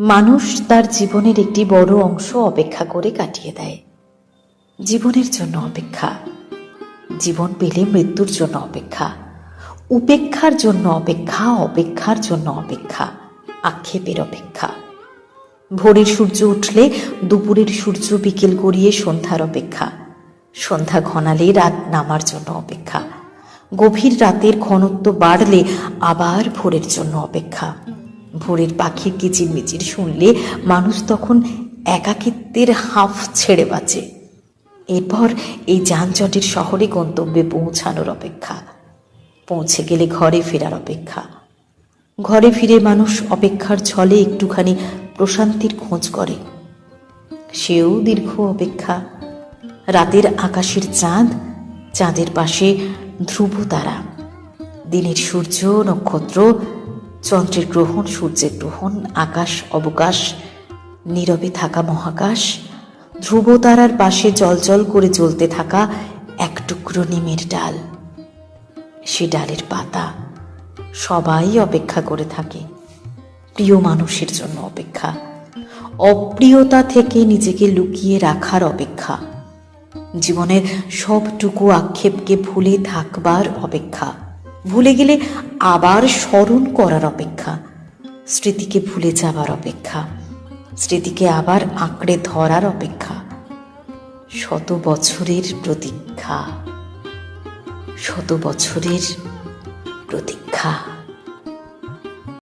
মানুষ তার জীবনের একটি বড় অংশ অপেক্ষা করে কাটিয়ে দেয়। জীবনের জন্য অপেক্ষা, জীবন পেলে মৃত্যুর জন্য অপেক্ষা, উপেক্ষার জন্য অপেক্ষা, অপেক্ষার জন্য অপেক্ষা, আক্ষেপের অপেক্ষা। ভোরের সূর্য উঠলে দুপুরের সূর্য বিকেল গড়িয়ে সন্ধ্যার অপেক্ষা। সন্ধ্যা ঘনালে রাত নামার জন্য অপেক্ষা। গভীর রাতের ঘনত্ব বাড়লে আবার ভোরের জন্য অপেক্ষা। ভোরের পাখির কিচিরমিচির শুনলে মানুষ তখন একাকিত্বের হাফ ছেড়ে বাঁচে। এরপর এই যানজটের শহরে গন্তব্যে পৌঁছানোর অপেক্ষা। পৌঁছে গেলে ঘরে ফেরার অপেক্ষা। ঘরে ফিরে মানুষ অপেক্ষার ছলে একটুখানি প্রশান্তির খোঁজ করে। সেও দীর্ঘ অপেক্ষা। রাতের আকাশের চাঁদ, চাঁদের পাশে ধ্রুব তারা। দিনের সূর্য, নক্ষত্র চন্দ্রের গ্রহণ, সূর্যের গ্রহণ, আকাশ অবকাশ, নীরবে থাকা মহাকাশ ধ্রুব তারার পাশে জলজল করে জ্বলতে থাকা এক টুকরো নিমের ডাল। সে ডালের পাতা সবাই অপেক্ষা করে থাকে, প্রিয় মানুষের জন্য অপেক্ষা, অপ্রিয়তা থেকে নিজেকে লুকিয়ে রাখার অপেক্ষা, জীবনের সবটুকু আক্ষেপকে ভুলে থাকবার অপেক্ষা। ভুলে গেলে আবার স্মরণ করার অপেক্ষা, স্মৃতিকে ভুলে যাবার অপেক্ষা, স্মৃতিকে আবার আঁকড়ে ধরার অপেক্ষা, শত বছরের প্রতীক্ষা, শত বছরের প্রতীক্ষা।